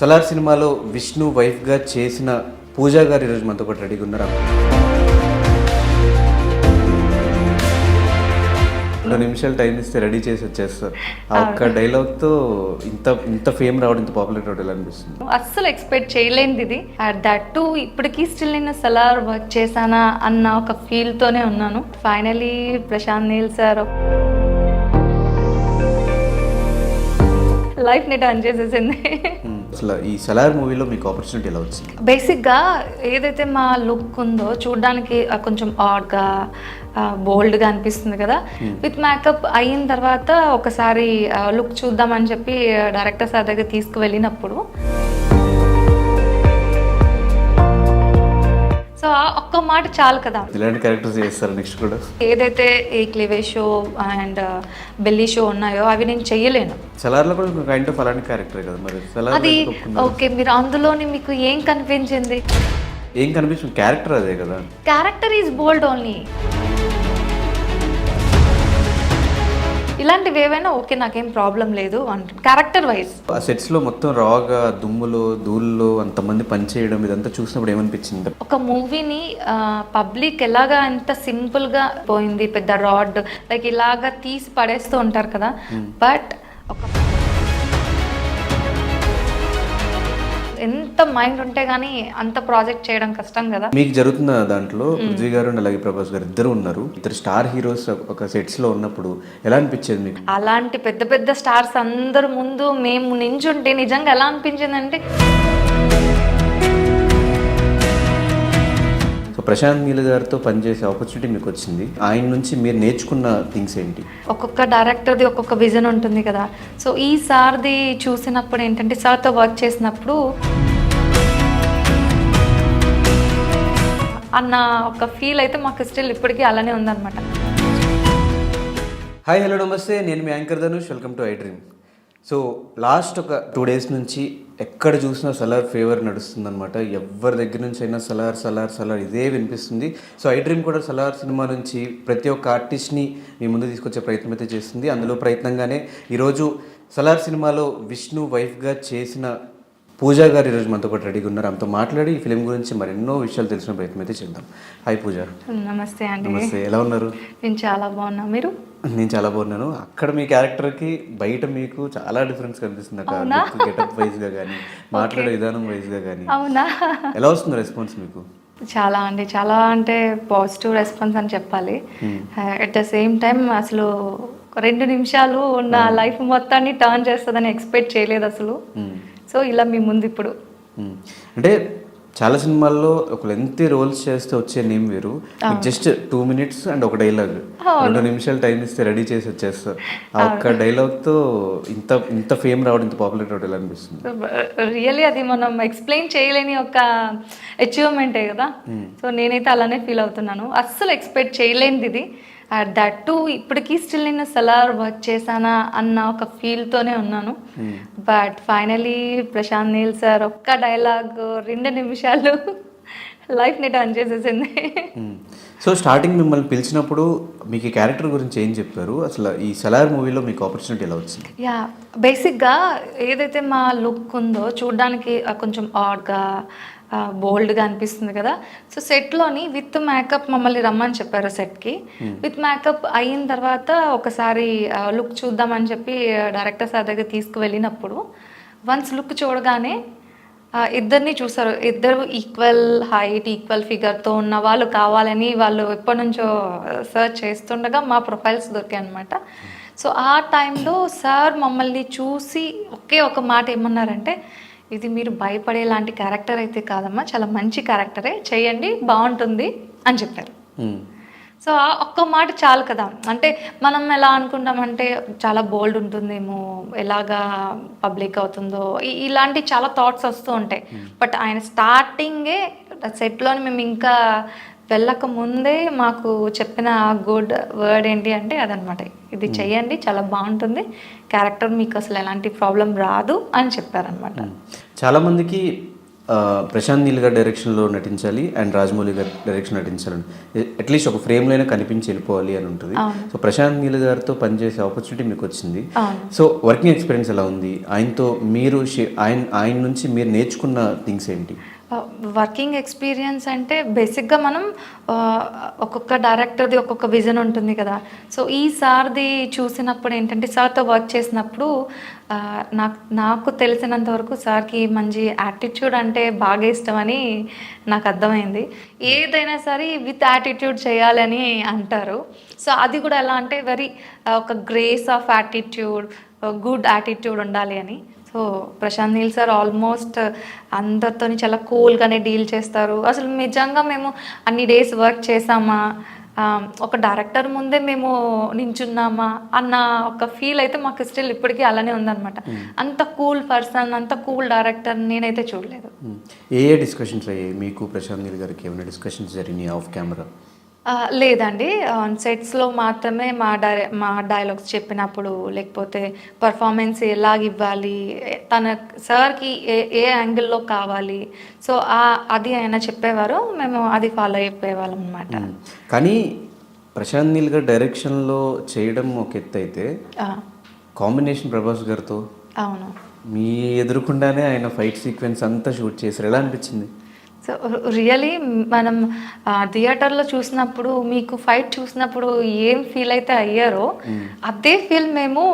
సలార్ సినిమాలో విష్ణు వైఫ్గా చేసిన పూజా గారు ఈరోజు మనతో పాటు రెడీగా ఉన్నారా? రెండు నిమిషాలు టైం ఇస్తే రెడీ చేసి వచ్చేస్తారు. ఆ ఒక్క డైలాగ్తో ఇంత ఇంత ఫేమ్ రావడం ఇంత పాపులర్ రావడం ఎలా అనిపిస్తుంది? అస్సలు ఎక్స్పెక్ట్ చేయలేనిది ఇది. దట్ టు ఇప్పటికీ స్టిల్ నేను సలార్ వర్క్ చేశానా అన్న ఒక ఫీల్ తోనే ఉన్నాను. ఫైనలీ ప్రశాంత్ నీల్ సార్ లైఫ్ని టర్న్ చేసేసింది. అసలు ఈ సలార్ మూవీలో మీకు ఆపర్చునిటీ ఎలా వచ్చింది? బేసిక్గా ఏదైతే మా లుక్ ఉందో చూడడానికి కొంచెం ఆడ్గా బోల్డ్గా అనిపిస్తుంది కదా. విత్ మేకప్ అయిన తర్వాత ఒకసారి లుక్ చూద్దామని చెప్పి డైరెక్టర్ సార్ దగ్గర తీసుకువెళ్ళినప్పుడు సో ఆ ఒక్క మాట చాలు కదా. ఇలాంటి క్యారెక్టర్స్ చేస్తారు నెక్స్ట్ కూడా? ఏదైతే ఈ cleavage show and belly show ఉన్నాయో అవి నేను చెయ్యలేను. సలార్లో కూడా కైండ్ ఆఫ్ అలాంటి క్యారెక్టర్ కదా మరి? అది ఓకే మీరు అందులోని మీకు ఏం కనిపించింది? ఏం కనిపించింది? క్యారెక్టర్ అదే కదా. క్యారెక్టర్ ఈజ్ బోల్డ్ ఓన్లీ ఇలాంటివి ఏవైనా ఓకే నాకేం ప్రాబ్లం లేదు అంటు క్యారెక్టర్ వైజ్ ఆ సెట్స్లో మొత్తం రాగా దుమ్ములో ధూళిలో అంతమంది పనిచేయడం ఇదంతా చూసినప్పుడు ఏమనిపించింది? ఒక మూవీని పబ్లిక్ ఎలాగా ఎంత సింపుల్గా పోయింది పెద్ద రాడ్ లైక్ ఇలాగా తీసి పడేస్తూ ఉంటారు కదా. బట్ ఎంత మైండ్ ఉంటే గానీ అంత ప్రాజెక్ట్ చేయడం కష్టం కదా. మీకు జరుగుతున్న దాంట్లో పృథ్వీ గారు అలాగే ప్రభాస్ గారు ఇద్దరు ఉన్నారు. ఇద్దరు స్టార్ హీరోస్ ఒక సెట్స్లో ఉన్నప్పుడు ఎలా అనిపించేది మీకు? అలాంటి పెద్ద పెద్ద స్టార్స్ అందరు ముందు మేము నించుంటే నిజంగా ఎలా అనిపించిందంటే సో ప్రశాంత్ నీల్ గారితో పనిచేసే ఆపర్చునిటీ మీకు వచ్చింది. ఆయన నుంచి మీరు నేర్చుకున్న థింగ్స్ ఏంటి? ఒక్కొక్క డైరెక్టర్ది ఒక్కొక్క విజన్ ఉంటుంది కదా. సో ఈ సార్ది చూసినప్పుడు ఏంటంటే సార్తో వర్క్ చేసినప్పుడు అన్న ఒక ఫీల్ అయితే మాకు స్టిల్ ఇప్పటికీ అలానే ఉందన్నమాట. హాయ్ హలో నమస్తే. నేను మీ anchor Dhanush. Welcome to I dream so last ఒక టూ డేస్ నుంచి ఎక్కడ చూసినా సలార్ ఫేవర్ నడుస్తుందన్నమాట. ఎవరి దగ్గర నుంచి అయినా సలార్ సలార్ సలార్ ఇదే వినిపిస్తుంది. సో ఐ డ్రీమ్ కూడా సలార్ సినిమా నుంచి ప్రతి ఒక్క ఆర్టిస్ట్ని మీ ముందు తీసుకొచ్చే ప్రయత్నం అయితే చేస్తుంది. అందులో ప్రయత్నంగానే ఈరోజు సలార్ సినిమాలో విష్ణు వైఫ్గా చేసిన పూజా గారు ఈరోజు మనతో పాటు రెడీగా ఉన్నారు. ఆమెతో మాట్లాడి ఈ ఫిలిం గురించి మరెన్నో విషయాలు తెలిసిన ప్రయత్నం అయితే చేద్దాం. హాయ్ పూజ. నమస్తే అండి. నమస్తే. ఎలా ఉన్నారు? నేను చాలా బాగున్నా. మీరు? నేను చాలా బాగున్నాను అక్కడ మీ క్యారెక్టర్కి బయట మీకు చాలా డిఫరెన్స్ కనిపిస్తుంది అక్కడ. గెటప్ వైజ్గా కానీ మాట్లాడే విధానం వైజ్గా కానీ అవునా? ఎలా వస్తుంది రెస్పాన్స్ మీకు? చాలా అండి. చాలా అంటే పాజిటివ్ రెస్పాన్స్ అని చెప్పాలి. అట్ ద సేమ్ టైం అసలు రెండు నిమిషాలు నా లైఫ్ మొత్తాన్ని టర్న్ చేస్తుందని ఎక్స్పెక్ట్ చేయలేదు అసలు. సో ఇలా మీ ముందు ఇప్పుడు. మ్మ్. అంటే చాలా సినిమాల్లో ఒక లెంతీ రోల్స్ చేస్తే వచ్చే నేమ్ వేరు. జస్ట్ టూ మినిట్స్ అండ్ ఒక డైలాగ్ రెండు నిమిషాలు టైం ఇస్తే రెడీ చేసి వచ్చేస్తారు ఆ ఒక్క డైలాగ్తో ఇంత ఇంత ఫేమ్ రావడం ఇంత పాపులర్ రావడం ఎలా అనిపిస్తుంది? రియల్లీ అది మనం ఎక్స్ప్లెయిన్ చేయలేని ఒక అచీవ్మెంటే కదా? సో నేనైతే అలానే ఫీల్ అవుతున్నాను. అస్సలు ఎక్స్పెక్ట్ చేయలేనిది ఇది. దట్ టు ఇప్పటికీ స్టిల్ నేను సలార్ వర్క్ చేశానా అన్న ఒక ఫీల్ తోనే ఉన్నాను. But finally Prashanth Neel sir ఒక్క డైలాగ్ రెండు నిమిషాలు లైఫ్ని టర్న్ చేసేసింది. సో స్టార్టింగ్ మిమ్మల్ని పిలిచినప్పుడు మీకు క్యారెక్టర్ గురించి ఏం చెప్పారు? అసలు ఈ సలార్ మూవీలో మీకు ఆపర్చునిటీ ఎలా వచ్చింది? యా బేసిక్గా ఏదైతే మా లుక్ ఉందో చూడడానికి కొంచెం ఆడ్గా బోల్డ్గా అనిపిస్తుంది కదా. సో సెట్లోని విత్ మేకప్ మమ్మల్ని రమ్మని చెప్పారు సెట్కి విత్ మేకప్ అయిన తర్వాత ఒకసారి లుక్ చూద్దామని చెప్పి డైరెక్టర్ సార్ దగ్గర తీసుకువెళ్ళినప్పుడు వన్స్ లుక్ చూడగానే ఇద్దరిని చూసారు. ఇద్దరు ఈక్వల్ హైట్ ఈక్వల్ ఫిగర్తో ఉన్న వాళ్ళు కావాలని వాళ్ళు ఎప్పటి నుంచో సర్చ్ చేస్తుండగా మా ప్రొఫైల్స్ దొరికాయి అనమాట సో ఆ టైంలో సార్ మమ్మల్ని చూసి ఒకే ఒక మాట ఏమన్నారంటే ఇది మీరు భయపడే లాంటి క్యారెక్టర్ అయితే కాదమ్మా చాలా మంచి క్యారెక్టరే చేయండి బాగుంటుంది అని చెప్పారు. మ్మ్. సో ఆ ఒక్క మాట చాలు కదా. అంటే మనం ఎలా అనుకుంటామంటే చాలా బోల్డ్ ఉంటుందేమో ఎలాగా పబ్లిక్ అవుతుందో ఇలాంటి చాలా థాట్స్ వస్తూ ఉంటాయి. బట్ ఆయన స్టార్టింగే సెట్లోని మేము ఇంకా వెళ్ళక ముందే మాకు చెప్పిన గుడ్ వర్డ్ ఏంటి అంటే అదనమాట. ఇది చెయ్యండి చాలా బాగుంటుంది. క్యారెక్టర్ మీకు అసలు ఎలాంటి ప్రాబ్లం రాదు అని చెప్పారనమాట. చాలా మందికి ఆ, ప్రశాంత్ నీల్ గారి డైరెక్షన్లో నటించాలి అండ్ రాజమౌళి గారి డైరెక్షన్ నటించాలని. అట్లీస్ట్ ఒక ఫ్రేమ్లో అయినా కనిపించి వెళ్ళిపోవాలి అని ఉంటుంది. సో ప్రశాంత్ నీల్ గారితో పనిచేసే ఆపర్చునిటీ మీకు వచ్చింది. సో వర్కింగ్ ఎక్స్పీరియన్స్ ఎలా ఉంది? ఆయనతో మీరు షే- ఆయన ఆయన నుంచి మీరు నేర్చుకున్న థింగ్స్ ఏంటి? వర్కింగ్ ఎక్స్పీరియన్స్ అంటే బేసిక్గా మనం ఒక్కొక్క డైరెక్టర్ది ఒక్కొక్క విజన్ ఉంటుంది కదా. సో ఈ సార్ది చూసినప్పుడు ఏంటంటే సార్తో వర్క్ చేసినప్పుడు నాకు నాకు తెలిసినంత వరకు సార్కి మంచి యాటిట్యూడ్ అంటే బాగా ఇష్టమని నాకు అర్థమైంది. ఏదైనా సరే విత్ యాటిట్యూడ్ చేయాలని అంటారు. సో అది కూడా ఎలా అంటే వెరీ ఒక grace of attitude good attitude ఉండాలి అని. So Prashanth Neel sir almost అందరితో చాలా కూల్గానే డీల్ చేస్తారు. అసలు నిజంగా మేము అన్ని డేస్ వర్క్ చేసామా? ఒక డైరెక్టర్ ముందే మేము నించున్నామా? అన్న ఒక ఫీల్ అయితే మాకు స్టిల్ ఇప్పటికీ అలానే ఉందన్నమాట. అంత కూల్ పర్సన్ అంత కూల్ డైరెక్టర్ నేనైతే చూడలేదు. ఏ ఏ డిస్కషన్స్ అయ్యాయి? మీకు ప్రశాంత్ నీల్ గారికి ఏమైనా డిస్కషన్స్ జరిగినాయి? Off camera? లేదండి. ఆన్ సెట్స్లో మాత్రమే మా డై మా డైలాగ్స్ చెప్పినప్పుడు లేకపోతే పర్ఫార్మెన్స్ ఎలాగ ఇవ్వాలి తన సార్కి ఏ ఏ యాంగిల్లో కావాలి. సో ఆ అది ఆయన చెప్పేవారు. మేము అది ఫాలో అయిపోయేవాళ్ళం అనమాట కానీ ప్రశాంత్ నీల్ గారి డైరెక్షన్లో చేయడం ఒక ఎత్తు అయితే కాంబినేషన్ ప్రభాస్ గారితో అవును. మీ ఎదురుకుండానే ఆయన ఫైట్ సీక్వెన్స్ అంతా షూట్ చేశారు. ఎలా అనిపించింది? సో రియలీ మనం థియేటర్లో చూసినప్పుడు మీకు ఫైట్ చూసినప్పుడు ఏం ఫీల్ అయితే అయ్యారో అదే ఫీల్ మేము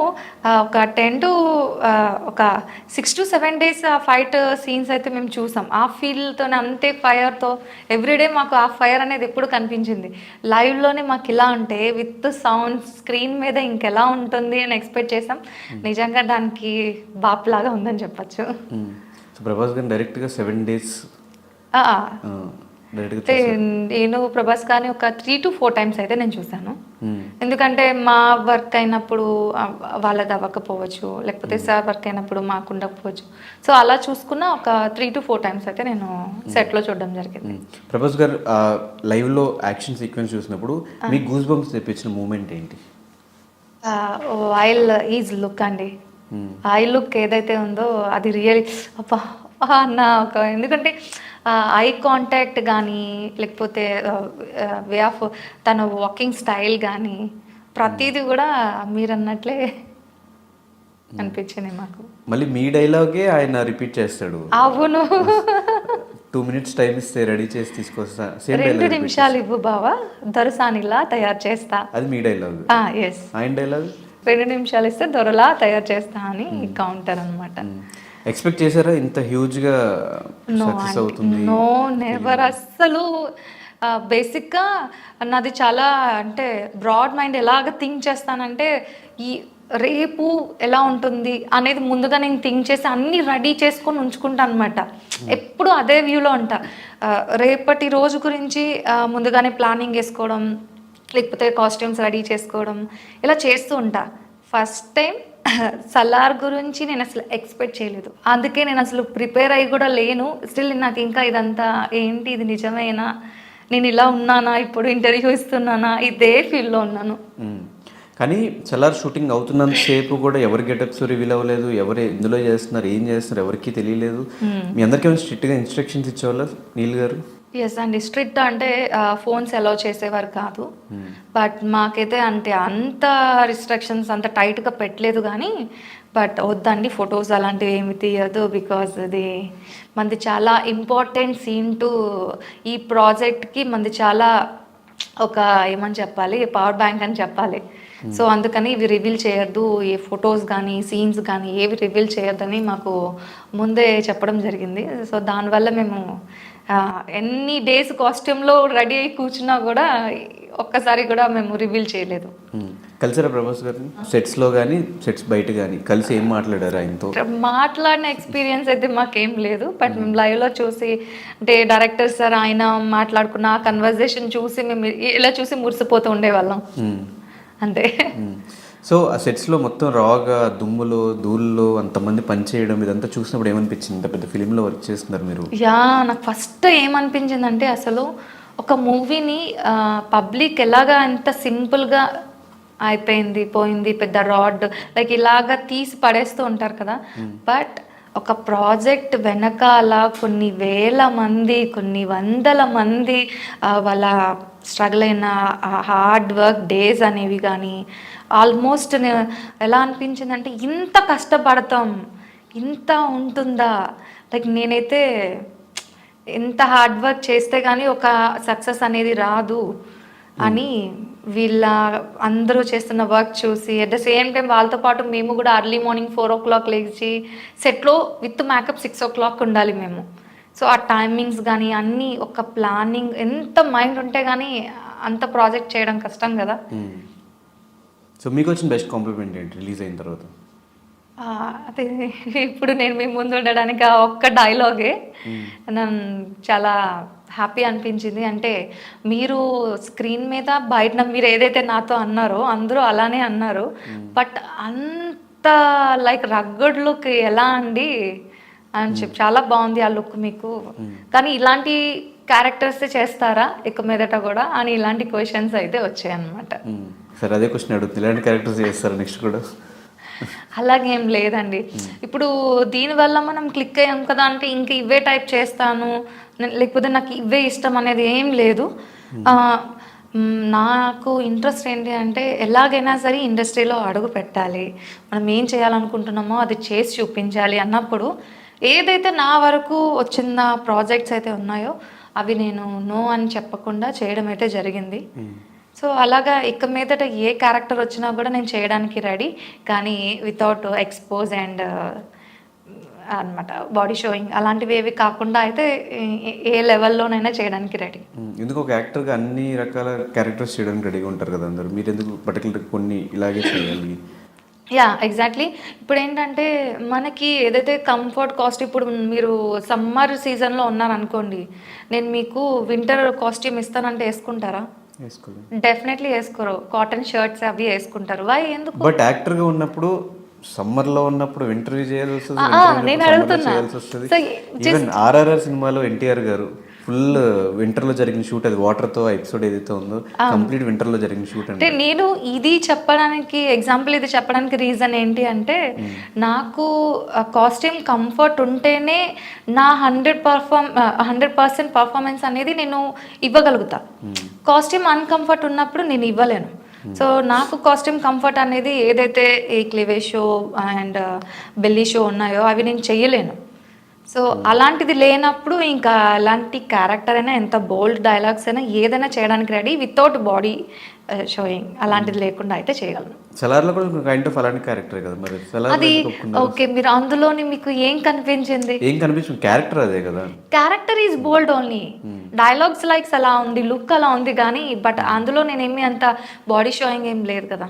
ఒక టెన్ టు ఒక సిక్స్ టు సెవెన్ డేస్ ఆ ఫైట్ సీన్స్ అయితే మేము చూసాం. ఆ ఫీల్తోనే అంతే ఫైర్తో ఎవ్రీడే మాకు ఆ ఫైర్ అనేది ఎప్పుడు కనిపించింది. లైవ్లోనే మాకు ఇలా ఉంటే విత్ సౌండ్ స్క్రీన్ మీద ఇంకెలా ఉంటుంది అని ఎక్స్పెక్ట్ చేసాం. నిజంగా దానికి బాప్ లాగా ఉందని చెప్పచ్చు. సో ప్రభాస్ గారిని డైరెక్ట్గా సెవెన్ డేస్ అంటే నేను ప్రభాస్ కానీ ఒక త్రీ టు ఫోర్ టైమ్స్ అయితే నేను చూసాను మ్మ్. ఎందుకంటే మా వర్క్ అయినప్పుడు వాళ్ళది అవ్వకపోవచ్చు లేకపోతే సార్ వర్క్ అయినప్పుడు మాకు ఉండకపోవచ్చు. సో అలా చూసుకున్న ఒక త్రీ టు ఫోర్ టైమ్స్ అయితే నేను సెట్లో చూడడం జరిగింది. ప్రభాస్ గారు లైవ్లో యాక్షన్ సీక్వెన్స్ చూసినప్పుడు మీకు గూస్ బంప్స్ తెప్పించిన మూమెంట్ ఏంటి? వైల్ ఈజ్ లుక్ అండి. ఐ లుక్ ఏదైతే ఉందో అది రియల్ అబ్బా అన్న ఒక ఎందుకంటే ఐ కాంటాక్ట్ కానీ లేకపోతే వే ఆఫ్ తన వాకింగ్ స్టైల్ కానీ ప్రతిదీ కూడా మీరు అన్నట్లే అనిపించింది మాకు. మళ్ళీ మీ డైలాగే ఆయన రిపీట్ చేస్తాడు. అవును. టూ మినిట్స్ టైం ఇస్తే రెడీ చేసి తీసుకొస్తా. రెండు నిమిషాలు ఇవ్వు బావా. దొరసానిలా తయారు చేస్తా. అది మీ డైలాగ్ ఎస్ ఆయన డైలాగ్ రెండు నిమిషాలు ఇస్తే దొరలా తయారు చేస్తా అని కౌంటర్ అనమాట ఎక్స్పెక్ట్ చేశారా? ఇంత హ్యూజ్గా సక్సెస్ అవుతుంది నో నెవర్ అస్సలు బేసిక్గా నాది చాలా అంటే బ్రాడ్ మైండ్ ఎలాగ థింక్ చేస్తానంటే ఈ రేపు ఎలా ఉంటుంది అనేది ముందుగా నేను థింక్ చేసి అన్ని రెడీ చేసుకొని ఉంచుకుంటా అనమాట ఎప్పుడు అదే వ్యూలో ఉంటా. రేపటి రోజు గురించి ముందుగానే ప్లానింగ్ వేసుకోవడం లేకపోతే కాస్ట్యూమ్స్ రెడీ చేసుకోవడం ఇలా చేస్తూ ఉంటా. ఫస్ట్ టైం సలార్ గురించి నేను అసలు ఎక్స్పెక్ట్ చేయలేదు. అందుకే నేను అసలు ప్రిపేర్ అయ్యి కూడా లేను. స్టిల్ నాకు ఇంకా ఇదంతా ఏంటి ఇది నిజమేనా? నేను ఇలా ఉన్నానా? ఇప్పుడు ఇంటర్వ్యూ ఇస్తున్నానా? ఇదే ఫీల్డ్లో ఉన్నాను. కానీ చలార్ షూటింగ్ అవుతున్నంత సేపు కూడా ఎవరి గెటప్స్ రివీల్ అవ్వలేదు ఎవరు ఎందులో చేస్తున్నారు ఏం చేస్తున్నారు ఎవరికి తెలియలేదు. మీ అందరికీ ఏమైనా స్ట్రిక్ట్గా ఇన్స్ట్రక్షన్స్ ఇచ్చేవాళ్ళ నీల్ గారు? ఎస్ అండి. స్ట్రిక్ట్ అంటే ఫోన్స్ అలౌ చేసేవారు కాదు. బట్ మాకైతే అంటే అంత రిస్ట్రిక్షన్స్ అంత టైట్గా పెట్టలేదు కానీ బట్ వద్దండి ఫొటోస్ అలాంటివి ఏమి తీయదు బికాజ్ అది మనది చాలా ఇంపార్టెంట్ సీన్ టు ఈ ప్రాజెక్ట్కి మనది చాలా ఒక ఏమని చెప్పాలి పవర్ బ్యాంక్ అని చెప్పాలి. సో అందుకని ఇవి రివీల్ చేయొద్దు. ఏ ఫొటోస్ కానీ సీన్స్ కానీ ఏవి రివీల్ చేయొద్దని మాకు ముందే చెప్పడం జరిగింది. సో దానివల్ల మేము ఎన్ని డేస్ కాస్ట్యూమ్లో రెడీ అయి కూర్చున్నా కూడా ఒక్కసారి కూడా మేము రివీల్ చేయలేదు. కలిసారా ప్రభాస్ గారిని సెట్స్లో కానీ సెట్స్ బయట కానీ కలిసి ఏం మాట్లాడారు ఆయనతో మాట్లాడిన ఎక్స్పీరియన్స్ అయితే మాకేం లేదు బట్ మేము లైవ్లో చూసి అంటే డైరెక్టర్ సార్ ఆయన మాట్లాడుకున్న కన్వర్జేషన్ చూసి మేము ఇలా చూసి మురిసిపోతూ ఉండేవాళ్ళం. అంతే. సో ఆ సెట్స్లో మొత్తం రాగా దుమ్ములో ధూళిలో అంతమంది పనిచేయడం ఇదంతా చూసినప్పుడు ఏమనిపించింది? పెద్ద ఫిలింలో వర్క్ చేస్తున్నారు మీరు. యా నాకు ఫస్ట్ ఏమనిపించిందంటే అసలు ఒక మూవీని పబ్లిక్ ఎలాగా ఎంత సింపుల్గా అయిపోయింది పోయింది పెద్ద రాడ్ లైక్ ఇలాగా తీసి పడేస్తూ ఉంటారు కదా. బట్ ఒక ప్రాజెక్ట్ వెనకాల కొన్ని వేల మంది కొన్ని వందల మంది వాళ్ళ స్ట్రగుల్ అయిన హార్డ్ వర్క్ డేస్ అనేవి కానీ ఆల్మోస్ట్ ఎలా అనిపించిందంటే ఇంత కష్టపడతాం ఇంత ఉంటుందా? లైక్ నేనైతే ఎంత హార్డ్ వర్క్ చేస్తే కానీ ఒక సక్సెస్ అనేది రాదు అని వీళ్ళ అందరూ చేస్తున్న వర్క్ చూసి అట్ ద సేమ్ టైం వాళ్ళతో పాటు మేము కూడా early morning four o'clock లేచి సెట్లో with makeup six o'clock ఉండాలి మేము. సో ఆ టైమింగ్స్ కానీ అన్నీ ఒక ప్లానింగ్ ఎంత మైండ్ ఉంటే కానీ అంత ప్రాజెక్ట్ చేయడం కష్టం కదా. సో మీకు వచ్చిన బెస్ట్ కాంప్లిమెంట్ ఏంటి? రిలీజ్ అయిన తర్వాత. అదే ఇప్పుడు నేను మీ ముందు ఉండడానికి ఆ ఒక్క డైలాగే నన్ను చాలా హ్యాపీ అనిపించింది. అంటే మీరు స్క్రీన్ మీద బయట మీరు ఏదైతే నాతో అన్నారో అందరూ అలానే అన్నారు. బట్ అంత లైక్ రగ్గడ్ లుక్ ఎలా అండి? అని చెప్పి చాలా బాగుంది ఆ లుక్ మీకు. కానీ ఇలాంటి క్యారెక్టర్స్ చేస్తారా? ఇక మీదట కూడా? అని ఇలాంటి క్వశ్చన్స్ అయితే వచ్చాయి అన్నమాట మ్మ్. సరే అదే క్వశ్చన్ అడుగుతుంది ఇలాంటి క్యారెక్టర్స్ చేస్తారు నెక్స్ట్ కూడా? అలాగేం లేదండి. ఇప్పుడు దీనివల్ల మనం క్లిక్ అయ్యాం కదా అంటే ఇంక ఇవే టైప్ చేస్తాను. లేకపోతే నాకు ఇవే ఇష్టం అనేది ఏం లేదు. మ్, నాకు ఇంట్రెస్ట్ ఏంటి అంటే ఎలాగైనా సరే ఇండస్ట్రీలో అడుగు పెట్టాలి. మనం ఏం చేయాలనుకుంటున్నామో అది చేసి చూపించాలి అన్నప్పుడు ఏదైతే నా వరకు వచ్చిన ప్రాజెక్ట్స్ అయితే ఉన్నాయో అవి నేను నో అని చెప్పకుండా చేయడం అయితే జరిగింది. సో అలాగా ఇక మీదట ఏ క్యారెక్టర్ వచ్చినా కూడా నేను చేయడానికి రెడీ. కానీ వితౌట్ ఎక్స్పోజ్ అండ్ అన్నమాట బాడీ షోయింగ్ అలాంటివి ఏవి కాకుండా అయితే ఏ- లెవెల్లోనైనా చేయడానికి రెడీ. ఎందుకు ఒక యాక్టర్గా అన్ని రకాల క్యారెక్టర్స్ చేయడానికి రెడీగా ఉంటారు కదా అందరు? మీరు ఎందుకు పర్టికులర్ కొన్ని ఇలాగే చేయాలి? యా ఎగ్జాక్ట్లీ ఇప్పుడు ఏంటంటే మనకి ఏదైతే కంఫర్ట్ కాస్ట్ ఇప్పుడు మీరు సమ్మర్ సీజన్లో ఉన్నారనుకోండి నేను మీకు వింటర్ కాస్ట్యూమ్ ఇస్తానంటే వేసుకుంటారా? డెఫినెట్లీ వేసుకోరు. కాటన్ షర్ట్స్ అవి వేసుకుంటారు. వై ఎందుకు? బట్ యాక్టర్గా ఉన్నప్పుడు సమ్మర్లో ఉన్నప్పుడు ఇంటర్వ్యూ చేయాల్సి వస్తుంది నేను అడుగుతున్నా. ఆర్ఆర్ఆర్ సినిమాలో ఎన్టీఆర్ గారు ఫుల్ వింటర్లో జరిగిన షూట్ అది వాటర్తో ఎపిసోడ్ ఏదైతే ఉందో కంప్లీట్ వింటర్లో జరిగిన షూట్ అంటే నేను ఇది చెప్పడానికి ఎగ్జాంపుల్ ఇది చెప్పడానికి రీజన్ ఏంటి అంటే నాకు కాస్ట్యూమ్ కంఫర్ట్ ఉంటేనే నా hundred perform hundred percent performance అనేది నేను ఇవ్వగలుగుతా. కాస్ట్యూమ్ అన్కంఫర్ట్ ఉన్నప్పుడు నేను ఇవ్వలేను. సో నాకు కాస్ట్యూమ్ కంఫర్ట్ అనేది ఏదైతే ఈ cleavage show and belly show ఉన్నాయో అవి నేను చెయ్యలేను సో అలాంటిది లేనప్పుడు ఇంకా ఎలాంటి క్యారెక్టర్ అయినా ఎంత బోల్డ్ డైలాగ్స్ అయినా ఏదైనా చేయడానికి రెడీ వితౌట్ బాడీ షోయింగ్ అలాంటిది లేకుండా అయితే చేయగలను. సలార్లో కూడా కైండ్ ఆఫ్ అలాంటి క్యారెక్టర్ కదా మరి? సలార్ అది ఓకే మీరు అందులోని మీకు ఏం కనిపించింది? ఏం కనిపించింది? క్యారెక్టర్ అదే కదా. Character is bold only dialogues likes అలా ఉంది లుక్ అలా ఉంది కానీ బట్ అందులో నేనేమి అంత బాడీ షోయింగ్ ఏం లేదు కదా.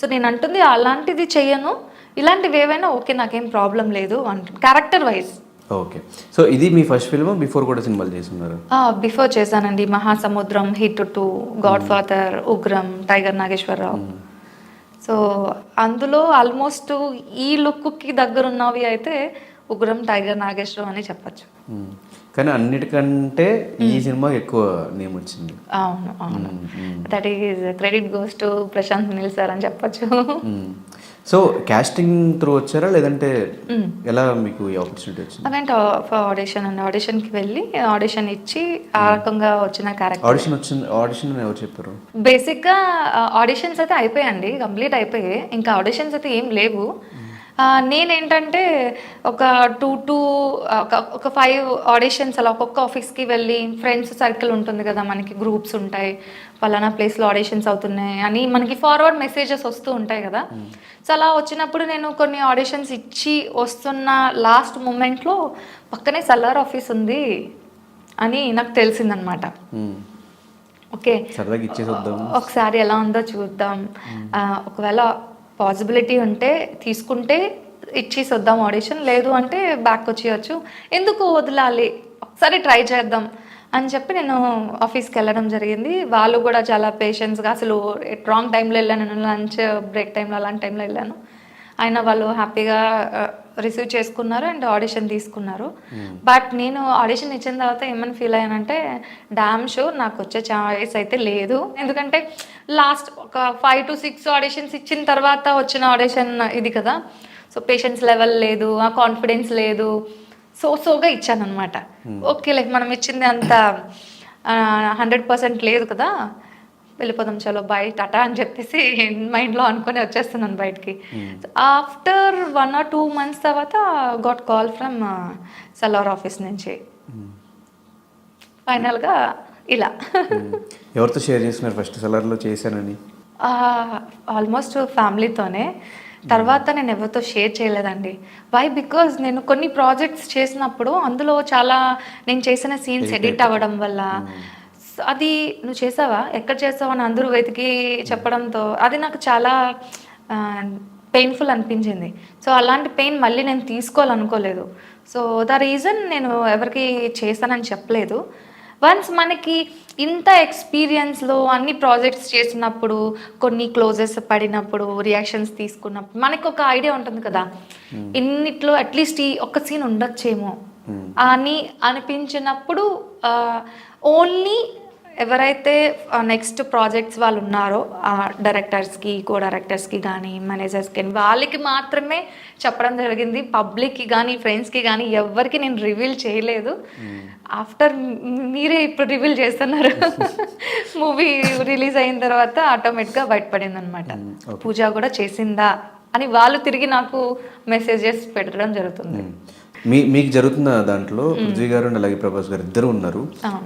సో నేను అంటుంది అలాంటిది చెయ్యను. ఇలాంటివి ఏవైనా ఓకే నాకేం ప్రాబ్లం లేదు అంటు క్యారెక్టర్ వైజ్ ఓకే. సో ఇది మీ ఫస్ట్ ఫిల్మ్ బిఫోర్ కూడా సినిమాలు చేస్తున్నారు? బిఫోర్ చేశానండి. Mahasamudram hit two godfather Ugram tiger Nageswararao. So అందులో ఆల్మోస్ట్ ఈ లుక్కి దగ్గర ఉన్నవి అయితే ఉగ్రం టైగర్ నాగేశ్వరరావు అని చెప్పచ్చు. కానీ అన్నిటికంటే ఈ సినిమాకి ఎక్కువ నేమ్ వచ్చింది. అవును అవును. That is credit goes to Prashanth Neel sir అని చెప్పచ్చు. సో కాస్టింగ్ త్రూ వచ్చారా? లేదంటే ఎలా మీకు ఈ ఆపర్చునిటీ వచ్చింది? అవేంటి ఆడిషన్ అండి ఆడిషన్కి వెళ్ళి ఆడిషన్ ఇచ్చి ఆ రకంగా వచ్చిన క్యారెక్టర్ ఆడిషన్ వచ్చింది ఆడిషన్ ఎవరు చెప్పారు? బేసిక్గా ఆడిషన్స్ అయితే అయిపోయాయండి కంప్లీట్ అయిపోయాయి. ఇంకా ఆడిషన్స్ అయితే ఏం లేవు. నేనేంటంటే ఒక టూ టూ ఒక ఫైవ్ ఆడిషన్స్ అలా ఒక్కొక్క ఆఫీస్కి వెళ్ళి ఫ్రెండ్స్ సర్కిల్ ఉంటుంది కదా మనకి గ్రూప్స్ ఉంటాయి. పలానా ప్లేస్లో ఆడిషన్స్ అవుతున్నాయి అని మనకి ఫార్వర్డ్ మెసేజెస్ వస్తూ ఉంటాయి కదా. సో అలా వచ్చినప్పుడు నేను కొన్ని ఆడిషన్స్ ఇచ్చి వస్తున్న లాస్ట్ మూమెంట్లో పక్కనే సల్లార్ ఆఫీస్ ఉంది అని నాకు తెలిసిందనమాట. ఓకే. ఒకసారి ఎలా ఉందో చూద్దాం. ఒకవేళ పాసిబిలిటీ ఉంటే తీసుకుంటే ఇచ్చేసి వద్దాం ఆడిషన్ లేదు అంటే బ్యాక్ వచ్చేయచ్చు. ఎందుకు వదలాలి? ఒకసారి ట్రై చేద్దాం అని చెప్పి నేను ఆఫీస్కి వెళ్ళడం జరిగింది. వాళ్ళు కూడా చాలా పేషెన్స్గా అసలు రాంగ్ టైంలో వెళ్ళాను. నేను లంచ్ బ్రేక్ టైంలో అలాంటి టైంలో వెళ్ళాను. అయినా వాళ్ళు హ్యాపీగా రిసీవ్ చేసుకున్నారు అండ్ ఆడిషన్ తీసుకున్నారు. బట్ నేను ఆడిషన్ ఇచ్చిన తర్వాత ఏమని ఫీల్ అయ్యానంటే డామ్ షో నాకు వచ్చే ఛాయిస్ అయితే లేదు. ఎందుకంటే లాస్ట్ ఒక ఫైవ్ టు సిక్స్ ఆడిషన్స్ ఇచ్చిన తర్వాత వచ్చిన ఆడిషన్ ఇది కదా. సో పేషెన్స్ లెవెల్ లేదు ఆ కాన్ఫిడెన్స్ లేదు. సో సోగా ఇచ్చాను అనమాట ఓకేలే మనం ఇచ్చింది అంత హండ్రెడ్ పర్సెంట్ లేదు కదా. వెళ్ళిపోదాం చలో బాయ్ టాటా అని చెప్పేసి మైండ్లో అనుకొని వచ్చేస్తున్నాను బయటికి. After one or two months తర్వాత got call from Salaar office నుంచి. ఫైనల్గా ఇలా. ఎవరితో షేర్ చేస్తున్నారు ఫస్ట్ సలార్లో చేశానని? ఆల్మోస్ట్ ఫ్యామిలీతోనే తర్వాత నేను ఎవరితో షేర్ చేయలేదండి. వై బికాజ్ నేను కొన్ని ప్రాజెక్ట్స్ చేసినప్పుడు అందులో చాలా నేను చేసిన సీన్స్ ఎడిట్ అవ్వడం వల్ల అది నువ్వు చేసావా? ఎక్కడ చేసావు అని అందరూ వెతికి చెప్పడంతో అది నాకు చాలా పెయిన్ఫుల్ అనిపించింది. సో అలాంటి పెయిన్ మళ్ళీ నేను తీసుకోవాలనుకోలేదు. సో ద రీజన్ నేను ఎవరికి చేశానని చెప్పలేదు. వన్స్ మనకి ఇంత ఎక్స్పీరియన్స్లో అన్ని ప్రాజెక్ట్స్ చేసినప్పుడు కొన్ని క్లోజెస్ పడినప్పుడు రియాక్షన్స్ తీసుకున్నప్పుడు మనకి ఒక ఐడియా ఉంటుంది కదా. ఇన్నిట్లో అట్లీస్ట్ ఈ ఒక్క సీన్ ఉండొచ్చేమో అని అనిపించినప్పుడు ఓన్లీ ఎవరైతే నెక్స్ట్ ప్రాజెక్ట్స్ వాళ్ళు ఉన్నారో ఆ డైరెక్టర్స్కి కో డైరెక్టర్స్కి కానీ మేనేజర్స్కి కానీ వాళ్ళకి మాత్రమే చెప్పడం జరిగింది. పబ్లిక్కి కానీ ఫ్రెండ్స్కి కానీ ఎవరికి నేను రివీల్ చేయలేదు. ఆఫ్టర్ మీరే ఇప్పుడు రివీల్ చేస్తున్నారు. మూవీ రిలీజ్ అయిన తర్వాత ఆటోమేటిక్గా బయటపడింది అనమాట పూజ కూడా చేసిందా అని వాళ్ళు తిరిగి నాకు మెసేజెస్ పెట్టడం జరుగుతుంది. మీ మీకు జరుగుతున్న దాంట్లో పృథ్వీ గారు అండ్ అలాగే ప్రభాస్ గారు ఇద్దరు ఉన్నారు.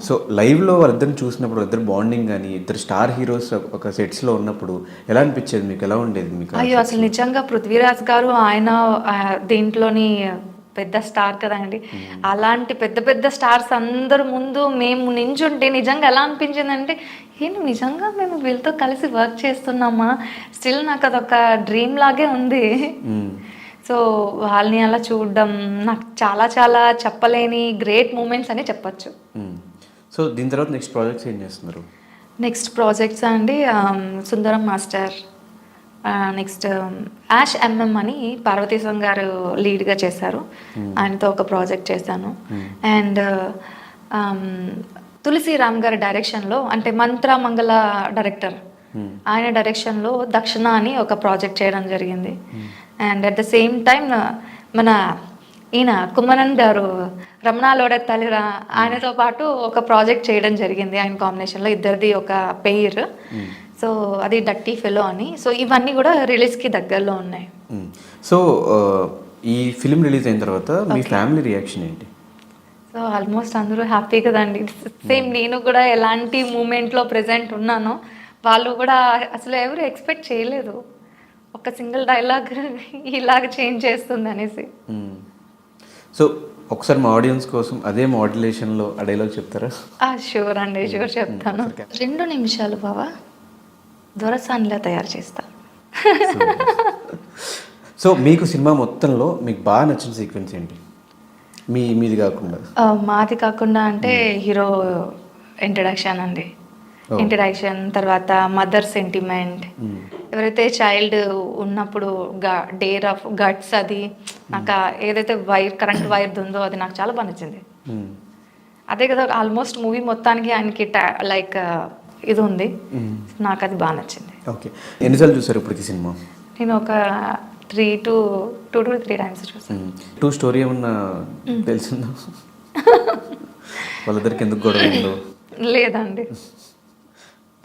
సో లైవ్లో వాళ్ళిద్దరిని చూసినప్పుడు ఇద్దరు బాండింగ్ కానీ ఇద్దరు స్టార్ హీరోస్ ఒక సెట్స్లో ఉన్నప్పుడు ఎలా అనిపించేది మీకు? ఎలా ఉండేది మీకు అయ్యో అసలు నిజంగా పృథ్వీరాజ్ గారు ఆయన దీంట్లోని పెద్ద స్టార్ కదండి అలాంటి పెద్ద పెద్ద స్టార్స్ అందరు ముందు మేము నించుంటే నిజంగా ఎలా అనిపించిందంటే ఏంటి నిజంగా మేము వీళ్ళతో కలిసి వర్క్ చేస్తున్నామా? స్టిల్ నాకు అదొక డ్రీమ్ లాగే ఉంది. సో వాళ్ళని అలా చూడడం నాకు చాలా చాలా చెప్పలేని గ్రేట్ మూమెంట్స్ అని చెప్పొచ్చు. సో దీని తర్వాత నెక్స్ట్ ప్రాజెక్ట్స్ ఏం చేస్తున్నారు? నెక్స్ట్ ప్రాజెక్ట్స్ అండి Sundaram master next ash MM అని పార్వతీశం గారు లీడ్గా చేశారు. ఆయనతో ఒక ప్రాజెక్ట్ చేశాను. అండ్ తులసి రామ్ గారి డైరెక్షన్లో అంటే మంత్ర మంగళ డైరెక్టర్. ఆయన డైరెక్షన్లో దక్షిణ అని ఒక ప్రాజెక్ట్ చేయడం జరిగింది. And at the same time మన ఈయన కుమ్మరన్ గారు రమణాలోడ తల్లిరా ఆయనతో పాటు ఒక ప్రాజెక్ట్ చేయడం జరిగింది. ఆయన కాంబినేషన్లో ఇద్దరిది ఒక పెయిర్ సో అది డట్టి ఫెలో అని. సో ఇవన్నీ కూడా రిలీజ్కి దగ్గరలో ఉన్నాయి. మ్మ్. సో ఈ ఫిలిం రిలీజ్ అయిన తర్వాత మీ ఫ్యామిలీ రియాక్షన్ ఏంటి? సో ఆల్మోస్ట్ అందరూ హ్యాపీ కదండి. సేమ్ నేను కూడా ఎలాంటి మూమెంట్లో ప్రెసెంట్ ఉన్నానో వాళ్ళు కూడా అసలు ఎవరు ఎక్స్పెక్ట్ చేయలేదు. ఒక సింగిల్ డైలాగ్ ఇలాగ చేంజ్ చేస్తుంది అనేసి. సో ఒకసారి మా ఆడియన్స్ కోసం అదే మాడ్యులేషన్లో ఆ డైలాగ్ చెప్తారా? షూర్ అండి షూర్ చెప్తాను. రెండు నిమిషాలు బావా. దొరసానిలా తయారు చేస్తా. సో మీకు సినిమా మొత్తంలో మీకు బాగా నచ్చిన సీక్వెన్స్ ఏంటి? మీ మీది కాకుండా. ఆ, మాది కాకుండా అంటే హీరో ఇంట్రడక్షన్ అండి. Oh. ఇంట్రడక్షన్ తర్వాత మదర్ సెంటిమెంట్ ఎవరైతే చైల్డ్ ఉన్నప్పుడు డేర్ ఆఫ్ గట్స్ అది నాకు ఆ ఏదైతే వైర్ కరెంట్ వైర్ ఉందో అది నాకు చాలా బాగా నచ్చింది. అదే కదా ఆల్మోస్ట్ మూవీ మొత్తానికి ఆయనకి లైక్ ఇది ఉంది. నాకు అది బాగా నచ్చింది. ఓకే ఎన్నిసార్లు చూసారు ఇప్పటికి సినిమా? నేను ఒక three to two to three times చూసాను టూ స్టోరీ ఏమన్నా తెలిసిందా? వాళ్ళిద్దరికి ఎందుకు గొడవ లేదండి.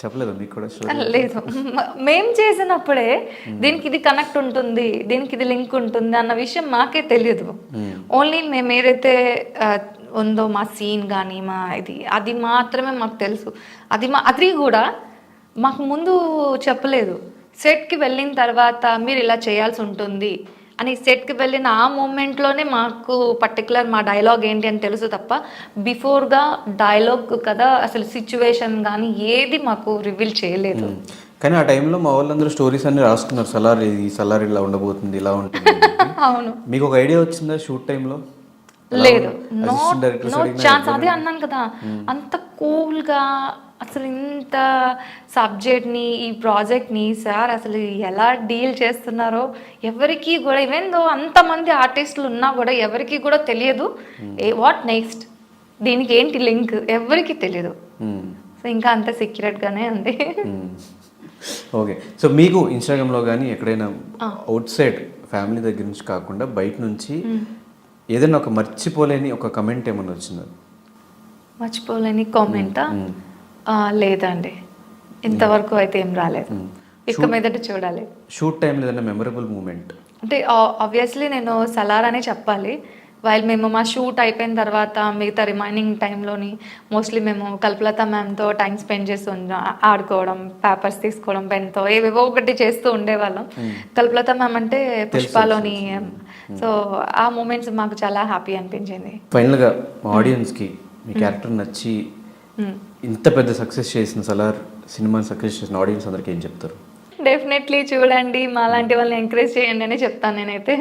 చెప్పలేదా మీకు కూడా? లేదు. మ- చేసినప్పుడే దీనికి ఇది కనెక్ట్ ఉంటుంది దీనికి ఇది లింక్ ఉంటుంది అన్న విషయం మాకే తెలియదు. ఓన్లీ మేము ఏదైతే ఉందో మా సీన్ కానీ మా ఇది అది మాత్రమే మాకు తెలుసు. అది మా అది కూడా మాకు ముందు చెప్పలేదు. సెట్కి వెళ్ళిన తర్వాత మీరు ఇలా చేయాల్సి ఉంటుంది. అని సెట్కి వెళ్ళిన ఆ మూమెంట్లోనే మాకు పర్టికులర్ మా డైలాగ్ ఏంటి అని తెలుసు తప్ప బిఫోర్గా డైలాగ్ కదా అసలు సిచ్యువేషన్ కానీ ఏది మాకు రివీల్ చేయలేదు. కానీ ఆ టైంలో మా వాళ్ళందరూ స్టోరీస్ అన్ని రాసుకున్నారు సలార్ ఇది సలార్ ఇలా ఉండబోతుంది ఇలా ఉంటుంది. అవును. మీకు ఒక ఐడియా వచ్చిందా షూట్ టైంలో? లేదు. No chance. అదే అన్నాను కదా. అంత కూల్గా అసలు ఇంత సబ్జెక్ట్ని ఈ ప్రాజెక్ట్ని సార్ అసలు ఎలా డీల్ చేస్తున్నారో ఎవరికి కూడా ఈవెన్ దో అంతమంది ఆర్టిస్టులు ఉన్నా కూడా ఎవరికి కూడా తెలియదు. ఏ వాట్ నెక్స్ట్ దీనికి ఏంటి లింక్? ఎవరికి తెలియదు. సో ఇంకా అంత సీక్రెట్గానే ఉంది. ఓకే. సో మీకు ఇన్స్టాగ్రామ్లో కానీ ఎక్కడైనా అవుట్ సైడ్ ఫ్యామిలీ దగ్గర నుంచి కాకుండా బయట నుంచి ఏదైనా ఒక మర్చిపోలేని ఒక కమెంట్ ఏమైనా వచ్చిందా? మర్చిపోలేని కామెంటా లేదండి. ఇంతవరకు అయితే ఏం రాలేదు. ఇక మీదట చూడాలి. షూట్ టైంలో ఏదైనా మెమరబుల్ మూమెంట్. అంటే ఆబ్వియస్లీ నేను సలార్ అనే చెప్పాలి. వైల్ మేము మా షూట్ అయిపోయిన తర్వాత మిగతా రిమైనింగ్ టైంలోని మోస్ట్లీ మేము కల్పలత మ్యామ్తో టైం స్పెండ్ చేస్తూ ఆడుకోవడం పేపర్స్ తీసుకోవడం పెన్తో ఏవేవో ఒకటి చేస్తూ ఉండేవాళ్ళం. కల్పలత మ్యామ్ అంటే పుష్పాలోని సో ఆ మూమెంట్స్ మాకు చాలా హ్యాపీ అనిపించింది. ఫైనల్గా ఆడియన్స్కి మీ క్యారెక్టర్ నచ్చి. ఇంత పెద్ద సక్సెస్ చేసిన సలార్ సినిమాని సక్సెస్ చేసిన ఆడియన్స్ అందరికీ ఏం చెప్తారు? డెఫినెట్లీ చూడండి మా లాంటి వాళ్ళని ఎంకరేజ్ చేయండి అని చెప్తాను నేనైతే.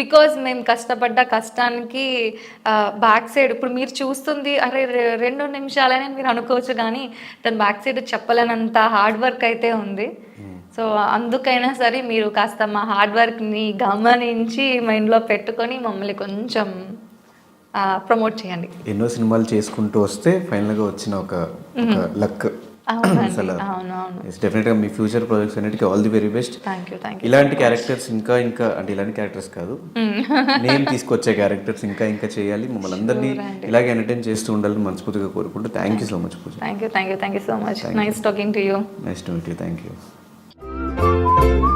బికాజ్ మేము కష్టపడ్డ కష్టానికి బ్యాక్ సైడ్ ఇప్పుడు మీరు చూస్తుంది అరే రెండు నిమిషాలనే మీరు అనుకోవచ్చు కానీ దాని బ్యాక్ సైడ్ చెప్పలేనంత హార్డ్ వర్క్ అయితే ఉంది. సో అందుకైనా సరే మీరు కాస్త మా హార్డ్ వర్క్ని గమనించి మైండ్లో పెట్టుకొని మమ్మల్ని కొంచెం ప్రమోట్ చేయండి. ఎన్నో సినిమాలు చేసుకుంటూ వస్తే ఫైనల్గా వచ్చిన ఒక లక్. డెఫినెట్గా మీ ఫ్యూచర్ ప్రాజెక్ట్స్ అన్నిటికీ ఆల్ ది వెరీ బెస్ట్ ఇలాంటి క్యారెక్టర్స్ ఇంకా ఇంకా అంటే ఇలాంటి క్యారెక్టర్స్ కాదు. నేను తీసుకొచ్చే క్యారెక్టర్స్ ఇంకా ఇంకా చేయాలి. మమ్మల్ని అందరినీ ఇలాగే ఎంటర్టైన్ చేస్తూ ఉండాలని మనస్ఫూర్తిగా కోరుకుంటూ thank you so much Pooja. Thank you thank you thank you so much nice talking to you nice to meet you thank you